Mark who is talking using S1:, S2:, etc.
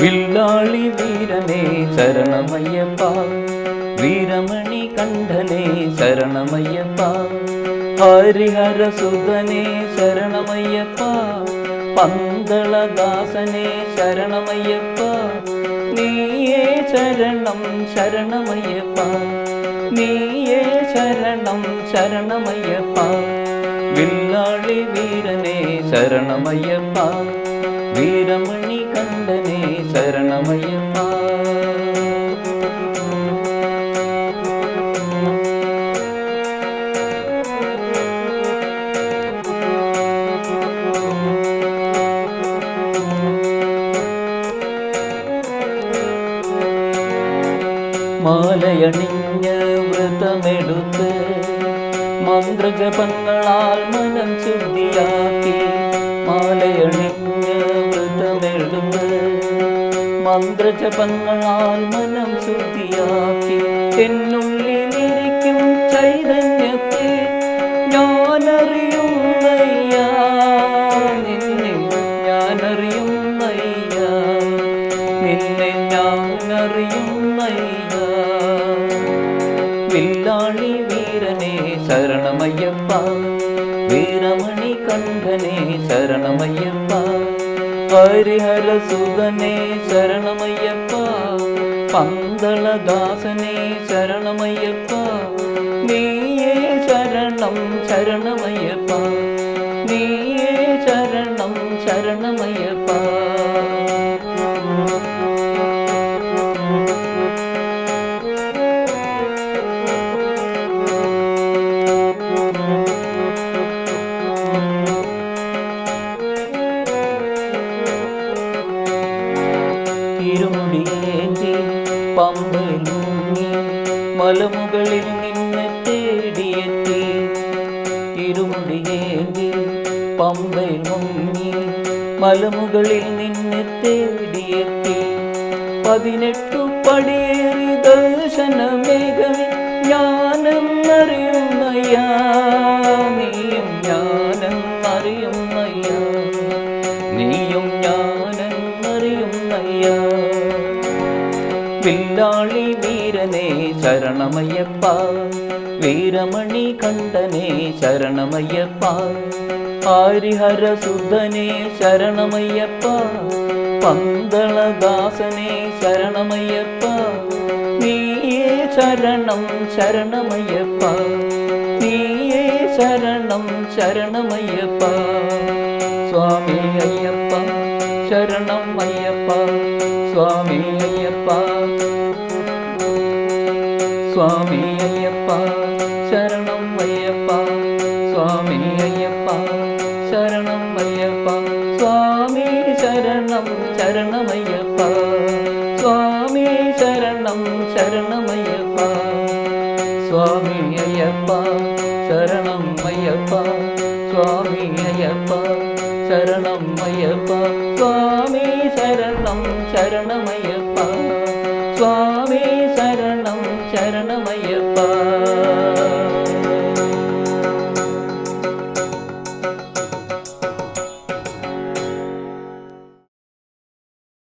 S1: വില്ലാളി വീരനേ ശരണമയ്യപ്പ വീരമണി കണ്ഠനേ ശരണമയ്യപ്പ ഹരിഹര സുതനേ ശരണമയ്യപ്പ പന്തളദാസനേ ശരണമയ്യപ്പ നീയേ ശരണം ശരണമയ്യപ്പ നീയേ ശരണം ശരണമയ്യപ്പ വില്ലാളി വീരനേ ശരണമയ്യപ്പ വീരമണി കണ്ഠനേ ശരണമയ്യമ്മ. മാലയണിഞ്ഞ് വ്രതമെടുത്ത് മന്ത്രജപങ്ങളാൽ മനം ശുദ്ധിയാക്കി മന്ത്രജപങ്ങളാൽ മനം ശുദ്ധിയാക്കി. എന്നുള്ളിലിരിക്കും ചൈതന്യത്തെ നിന്നെ നിന്നെ ശരണമയ്യപ്പ. വീരമണി കണ്ഠനേ ശരണമയ്യപ്പ. ഹരിഹര സുതനേ ശരണമയ്യപ്പ പന്തളദാസനേ ശരണമയ്യപ്പ നീയേ ശരണം ശരണമയ്യപ്പ നീയേ ശരണം ശരണമയ്യപ്പ പമ്പയിൽ മുങ്ങി മലമുകളിൽ നിന്ന് തേടിയെത്തി. ഇരുമുടിയേന്തി പമ്പയിൽ മുങ്ങി മലമുകളിൽ നിന്ന് തേടിയെത്തി. പതിനെട്ടു പടിയേറി ദർശനമേഘമേ ഞാനെന്നറിയുന്നയ്യാ നീയും ജ്ഞാനം നീയും ഞാനെന്നറിയുന്നയ്യ വില്ലാളി വീരനേ ശരണമയ്യപ്പ. വീരമണി കണ്ടനേ ശരണമയ്യപ്പ. ഹരിഹര സുധനേ ശരണമയ്യപ്പ. പന്തളദാസനേ ശരണമയ്യപ്പ. നീയേ ശരണം ശരണമയ്യപ്പ. നീയേ ശരണം ശരണമയ്യപ്പ. സ്വാമി അയ്യപ്പ ശരണം അയ്യപ്പ. സ്വാമി അയ്യപ്പ സ്വാമി അയ്യപ്പ ശരണം അയ്യപ്പ. സ്വാമി അയ്യപ്പ ശരണം അയ്യപ്പ. സ്വാമി ശരണം ശരണമയ്യപ്പ സ്വാമി ശരണം ശരണമയ്യപ്പ സ്വാമി അയ്യപ്പ ശരണം അയ്യപ്പ. സ്വാമി അയ്യപ്പ ശരണം അയ്യപ്പ. സ്വാമി ശരണം ശരണമയ്യപ്പ സ്വാമി